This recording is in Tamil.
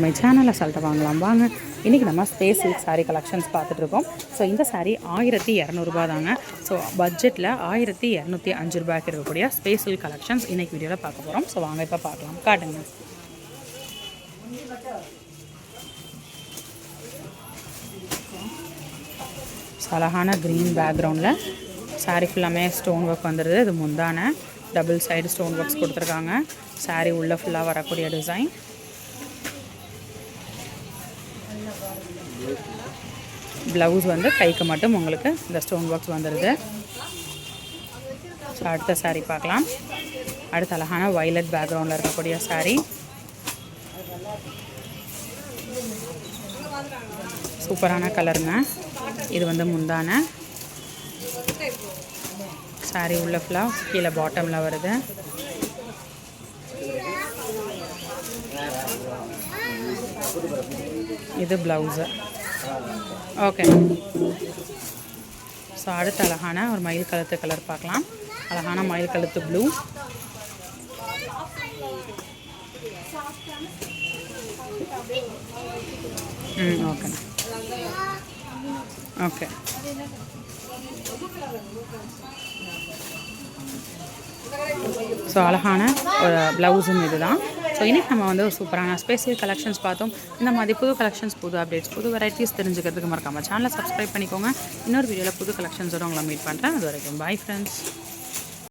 நம்ம சேனலில் சொல்லிட்டு வாங்கலாம். வாங்க இன்றைக்கி நம்ம ஸ்பேஸ் சில்க் சாரீ கலெக்ஷன்ஸ் பார்த்துட்ருக்கோம் ஸோ இந்த சாரீ ஆயிரத்தி இரநூறுபா தாங்க. ஸோ பட்ஜெட்டில் ஆயிரத்தி இரநூத்தி அஞ்சு ரூபாய்க்கு இருக்கக்கூடிய ஸ்பேஸ் சில்க் கலெக்ஷன்ஸ் இன்றைக்கி வீடியோவில் பார்க்க போகிறோம் ஸோ வாங்க இப்போ பார்க்கலாம். காட்டுங்க. அழகான க்ரீன் பேக்ரவுண்டில் சாரீ ஃபுல்லாமே ஸ்டோன் ஒர்க் வந்துடுது இது முந்தான டபுள் சைடு ஸ்டோன் ஒர்க்ஸ் கொடுத்துருக்காங்க. சாரீ உள்ளே ஃபுல்லாக வரக்கூடிய டிசைன் ப்ளவுஸ் வந்து கைக்கு மட்டும் உங்களுக்கு இந்த ஸ்டோன் ஒர்க்ஸ் வந்துடுது ஸோ அடுத்த சாரீ பார்க்கலாம். அடுத்த அழகான வயலட் பேக்ரவுண்டில் இருக்கக்கூடிய சாரீ சூப்பரான கலருங்க இது வந்து முந்தான. Saree உள்ள ஃபுல்லாக கீழே பாட்டமில் வருது. இது ப்ளவுஸு. ஓகே. ஸோ அடுத்த அழகான ஒரு மயில் கழுத்து கலர் பார்க்கலாம். அழகான மயில் கழுத்து ப்ளூ. ம் ஓகே. ஓகே. ஸோ அழகான ஒரு ப்ளவுஸும் இதுதான். ஸோ இன்றைக்கி நம்ம வந்து ஒரு சூப்பரான ஸ்பெஷல் கலெக்ஷன்ஸ் பார்த்தோம். இந்த மாதிரி புது கலெக்ஷன்ஸ் புது அப்டேட்ஸ் புது வெரைட்டிஸ் தெரிஞ்சுக்கிறதுக்கு மறக்காமல் சேனலை சப்ஸ்கிரைப் பண்ணிக்கோங்க. இன்னொரு வீடியோவில் புது கலெக்ஷன்ஸோடு உங்களை மீட் பண்ணுறேன் அது வரைக்கும் பாய் ஃப்ரெண்ட்ஸ்